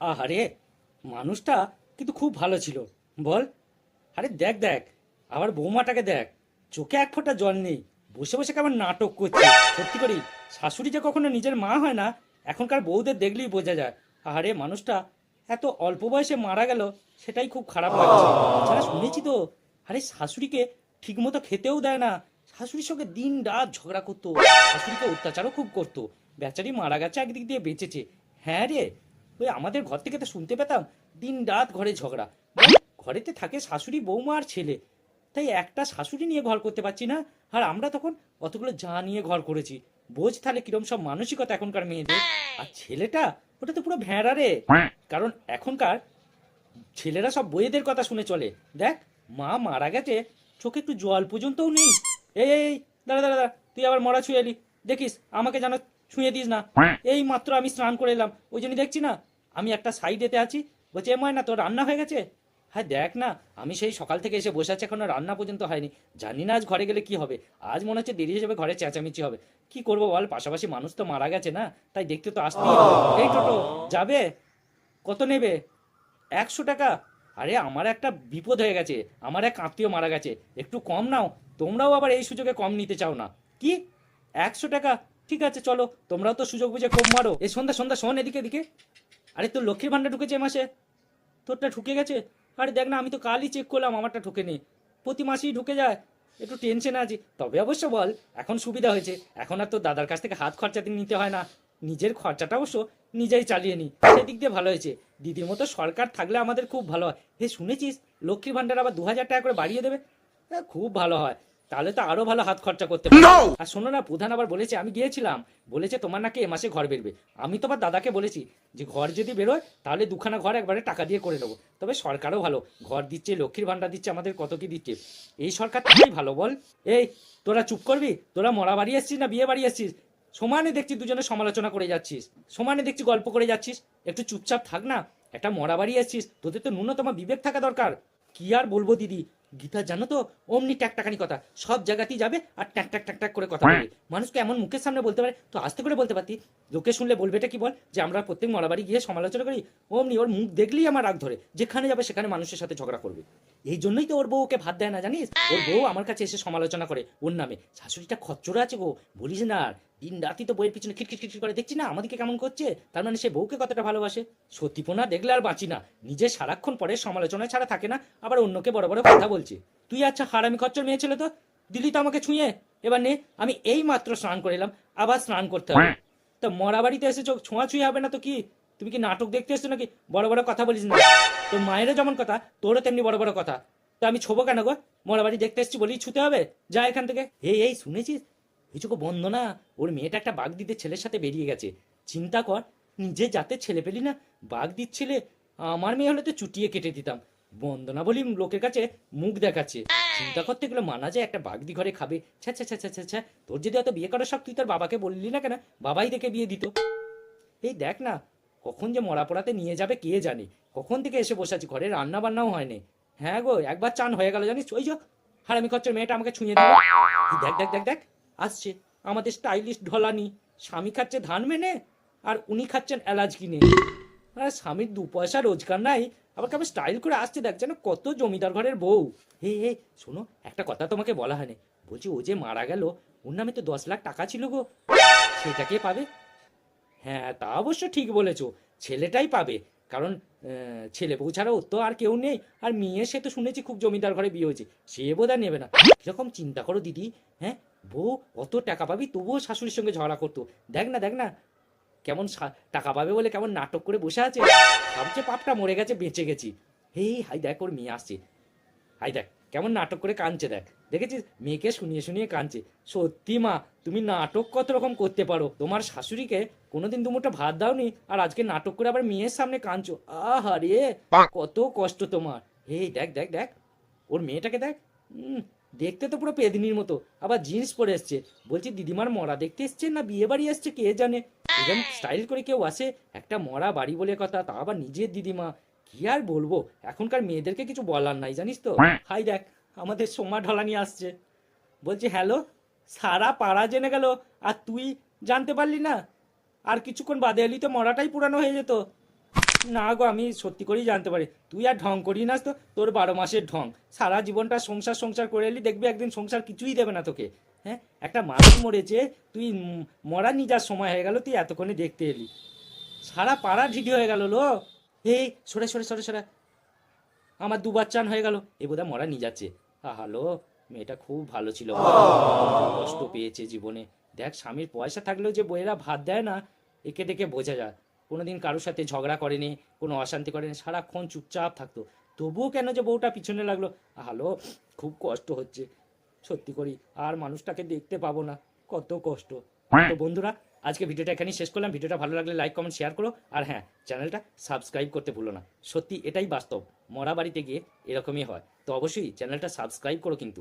আহারে, মানুষটা কিন্তু খুব ভালো ছিল। বল। আরে দেখ দেখ, আবার বৌমাটাকে দেখ। চোখে এক ফোঁটা জল নেই। বসে বসে কেমন নাটক করছে। সত্যি করি, শাশুড়ি যে কখনো নিজের মা হয় না, এখনকার বউদের দেখলেই বোঝা যায়। আহারে, মানুষটা এত অল্প বয়সে মারা গেল, সেটাই খুব খারাপ লাগছে। যারা শুনেছি তো, আরে শাশুড়িকে ঠিকমতো খেতেও দেয় না। শাশুড়ির সঙ্গে দিন রাত ঝগড়া করতো। শাশুড়িকে অত্যাচারও খুব করতো। বেচারি মারা গেছে একদিক দিয়ে বেঁচেছে। হ্যাঁ রে ওই আমাদের ঘর থেকে তো শুনতে পেতাম দিন রাত ঘরে ঝগড়া। ঘরেতে থাকে শাশুড়ি বৌমা আর ছেলে। তাই একটা শাশুড়ি নিয়ে ঘর করতে পারছি না আর আমরা তখন অতগুলো যা নিয়ে ঘর করেছি। বোঝ তাহলে কিরম সব মানসিকতা এখনকার মেয়েদের। আর ছেলেটা ওটা তো পুরো ভেড়া রে। কারণ এখনকার ছেলেরা সব বইয়েদের কথা শুনে চলে। দেখ মা মারা গেছে চোখে একটু জল পর্যন্তও নেই। এই এই দাঁড়া দাঁড়া তুই আবার মরা ছুঁয়ে এলি। দেখিস আমাকে যেন ছুঁয়ে দিস না। এই মাত্র আমি স্নান করে এলাম। ওই জন্য দেখছি না আমি একটা সাইডেতে আছি। বলছে, এ ময়না, তোর রান্না হয়ে গেছে? হ্যাঁ দেখ না, আমি সেই সকাল থেকে এসে বসে আছি, এখনও রান্না পর্যন্ত হয়নি। জানি না আজ ঘরে গেলে কি হবে। আজ মনে হচ্ছে দেরি হিসেবে ঘরে চেঁচামেচি হবে। কি করব বল, পাশাপাশি মানুষ তো মারা গেছে না, তাই দেখতে তো আসতেই এই টোটো, যাবে? কত নেবে? একশো টাকা? আরে, আমার একটা বিপদ হয়ে গেছে, আমার এক আত্মীয় মারা গেছে। একটু কম নাও, তোমরাও আবার এই সুযোগে কম নিতে চাও না। কি? একশো টাকা? ঠিক আছে, চলো, তোমরাও তো সুযোগ বুঝে কম মারো। এই সন্ধ্যা সন্ধ্যা, শোন এদিকে এদিকে। আরে তোর লক্ষ্মীর ভান্ডার ঢুকেছে এ মাসে? তোরটা ঢুকে গেছে? আরে দেখ না আমি তো কালই চেক করলাম আমারটা ঢুকে নেই প্রতি মাসেই ঢুকে যায়। একটু টেনশনে আছি। তবে অবশ্য বল এখন সুবিধা হয়েছে। এখন আর তোর দাদার কাছ থেকে হাত খরচাতে নিতে হয় না। নিজের খরচাটা অবশ্য নিজেই চালিয়ে নি। সেদিক দিয়ে ভালো হয়েছে। দিদির মতো সরকার থাকলে আমাদের খুব ভালো হয়। হে শুনেছিস? লক্ষ্মীর ভান্ডার আবার দু হাজার টাকা করে বাড়িয়ে দেবে? হ্যাঁ, খুব ভালো হয়। তাহলে তো আরও ভালো হাত খরচা করতে আর শোনো না প্রধান আবার বলেছে আমি গিয়েছিলাম। বলেছে তোমার নাকি এ মাসে ঘর বেরবে। আমি তো আবার দাদাকে বলেছি যে ঘর যদি বেরোয় তাহলে দুখানা ঘর একবারে টাকা দিয়ে করে নেব। তবে সরকারও ভালো। ঘর দিচ্ছে লক্ষ্মীর ভান্ডার দিচ্ছে আমাদের কত কি দিচ্ছে? এই সরকার থেকেই ভালো বল। এই তোরা চুপ করবি? তোরা মরা বাড়ি এসছিস না বিয়ে বাড়ি এসছিস? সমানে দেখছি দুজনে সমালোচনা করে যাচ্ছিস। সমানে দেখছি গল্প করে যাচ্ছিস। একটু চুপচাপ থাক না। একটা মরা বাড়ি এসছিস। তোদের তো ন্যূনতম বিবেক থাকা দরকার। কি আর বলব দিদি? গীতা, জানো তো? অমনি ট্যাকটাকানি কথা। সব জায়গাতেই যাবে আর ট্যাক ট্যাক ট্যাক ট্যাক করে কথা বলবে। মানুষকে এমন মুখের সামনে বলতে পারে, তো আস্তে করে বলতে পারতি। লোকে শুনলে বলবে এটা কি বল? যে আমরা প্রত্যেক মরাবাড়ি গিয়ে সমালোচনা করি? অমনি ওর মুখ দেখলেই আমার রাগ ধরে। যেখানে যাবে সেখানে মানুষের সাথে ঝগড়া করবে। এই জন্যই তো ওর বউ ওকে ভাত দেয় না জানিস? ওর বউ আমার কাছে এসে সমালোচনা করে। ওর নামে। শাশুড়িটা খচ্চরা আছে গো বলিস না দিন রাতি তো বইয়ের পিছনে খিটখিট খিটখিট করে। দেখছি না আমাদেরকে কেমন করছে? তার মানে সে বউকে কতটা ভালোবাসে? সত্যিপনা দেখলে আর বাঁচি না। নিজে সারাক্ষণ পরে সমালোচনা ছাড়া থাকে না আবার অন্যকে বড় বড় কথা বলছে। তুই আচ্ছা হারামি খচ্চর মেয়ে ছিল তো? দিলি তো আমাকে ছুঁয়ে। এবার নে আমি এই মাত্র স্নান করে এলাম। আবার স্নান করতে হবে। তা মরা বাড়িতে এসেছ ছোঁয়া ছুঁয়ে হবে না তো কি? তুমি কি নাটক দেখতে এসছো নাকি? বড় বড় কথা বলিস না। তোর মায়েরও যেমন কথা, তোরও তেমনি বড় বড় কথা। তো আমি ছোবো কেন গো? মরা বাড়ি দেখতে এসছি বলি ছুতে হবে। যা এখান থেকে। এই এই, শুনেছিস? কিছুকে বন্ধ না ওর মেয়েটা একটা বাঘ দিতে ছেলের সাথে বেরিয়ে গেছে। চিন্তা কর, নিজে যাতে ছেলে পেলি না বাঘ দিচ্ছিলে আমার মেয়ে হলে তো চুটিয়ে কেটে দিতাম। বন্দনা বলি লোকের কাছে মুখ দেখাচ্ছে। চিন্তা করতে গেলে মানা যায় একটা বাগদি ঘরে খাবে। ছ্যা ছ্যা ছ্যা ছ্যা ছ্যা। তোর যদি অত বিয়ে করার সব তুই তোর বাবাকে বললি না কেন? বাবাই দেখে বিয়ে দিত। এই দেখ না কখন যে মরা পড়াতে নিয়ে যাবে কে জানে? কখন থেকে এসে বসে আছি? ঘরে রান্না বান্নাও হয়নি হ্যাঁ গো, একবার চান হয়ে গেল জানিস? ওই যো হারামি খরচের মেয়েটা আমাকে ছুঁয়ে দিল। দেখ দেখ দেখ দেখ, আসছে। আমাদের স্টাইলিশ ঢলানি। স্বামী খাচ্ছে ধান মেনে, আর উনি খাচ্ছেন এলাচ কিনে। আর স্বামীর দু পয়সা রোজগার নাই। আবার কেমন স্টাইল করে আসছে দেখ, যেন কত জমিদার ঘরের বউ। হে হে, শোনো, একটা কথা তোমাকে বলা হয়নি বলছি ও যে মারা গেল, ওর নামে তো দশ লাখ টাকা ছিল গো। সেটা কে পাবে? হ্যাঁ তা অবশ্য ঠিক বলেছ। ছেলেটাই পাবে। কারণ ছেলে বউ ছাড়া ওর তো আর কেউ নেই। আর মেয়ে, সে তো শুনেছি খুব জমিদার ঘরে বিয়ে হয়েছে। সে বোধ নেবে না। কীরকম চিন্তা করো দিদি হ্যাঁ? বউ অত টাকা পাবি, তবুও শাশুড়ির সঙ্গে ঝগড়া করতো। দেখ না দেখ না। কেমন টাকা পাবে বলে কেমন নাটক করে বসে আছে। ভাবছে পাপটা মরে গেছে, বেঁচে গেছি। হেই, হাই দেখ, ওর মেয়ে আসছে। হাই দেখ, কেমন নাটক করে কাঁদছে, দেখ। দেখেছিস? মেয়েকে শুনিয়ে শুনিয়ে কাঁদছে। সত্যি মা তুমি নাটক কত রকম করতে পারো? তোমার শাশুড়িকে কোনোদিন দুমুটো ভাত দাওনি আর আজকে নাটক করে আবার মেয়ের সামনে কাঁদছো? আহারে কত কষ্ট তোমার। এই দেখ দেখ দেখ। ওর মেয়েটাকে দেখ। দেখতে তো পুরো পেদিনির মতো। আবার জিন্স পরে এসছে। বলছি দিদিমার মরা দেখতে এসছে না বিয়ে বাড়ি আসছে কে জানে? এরকম স্টাইল করে কেউ আসে? একটা মরা বাড়ি বলে কথা তা আবার নিজের দিদিমা। কি আর বলব? এখনকার মেয়েদেরকে কিছু বলার নাই জানিস তো? হাই দেখ। আমাদের সোমা ঢলানি আসছে। বলছি, হ্যালো, সারা পাড়া জেনে গেল, আর তুই জানতে পারলি না? আর কিছুক্ষণ বাদে এলি তো মরাটাই পুরানো হয়ে যেত। না গো, আমি সত্যি করেই জানতে পারি। তুই আর ঢং করি না তো, তোর বারো মাসের ঢং। সারা জীবনটা সংসার সংসার করে এলি, দেখবি একদিন সংসার কিছুই দেবে না তোকে। হ্যাঁ একটা মানুষ মরেছে, তুই মরা নিজার সময় হয়ে গেল, তুই এতক্ষণে দেখতে এলি। সারা পাড়া ঢিডি হয়ে গেল লো এই, সরে সরে সরে সরে। আমার দুবার চান হয়ে গেল। এ বোধহয় মরা নিয়ে যাচ্ছে। হ্যালো মেয়েটা খুব ভালো ছিল। কষ্ট পেয়েছে জীবনে। দেখ, স্বামীর পয়সা থাকলেও যে বইয়েরা ভাত দেয় না, একে দেখে বোঝা যায়। কোনোদিন কারোর সাথে ঝগড়া করেনি, কোনো অশান্তি করেনি, সারাক্ষণ চুপচাপ থাকতো। তবুও কেন যে বউটা পিছনে লাগল? হ্যালো খুব কষ্ট হচ্ছে। সত্যি করি, আর মানুষটাকে দেখতে পাবো না। কত কষ্ট। তো বন্ধুরা, আজকে ভিডিওটা এখানেই শেষ করলাম। ভিডিওটা ভালো লাগলে লাইক কমেন্ট শেয়ার করো। আর হ্যাঁ চ্যানেলটা সাবস্ক্রাইব করতে ভুলো না। সত্যি এটাই বাস্তব। মরা বাড়িতে গিয়ে এরকমই হয়। তো অবশ্যই চ্যানেলটা সাবস্ক্রাইব করো কিন্তু।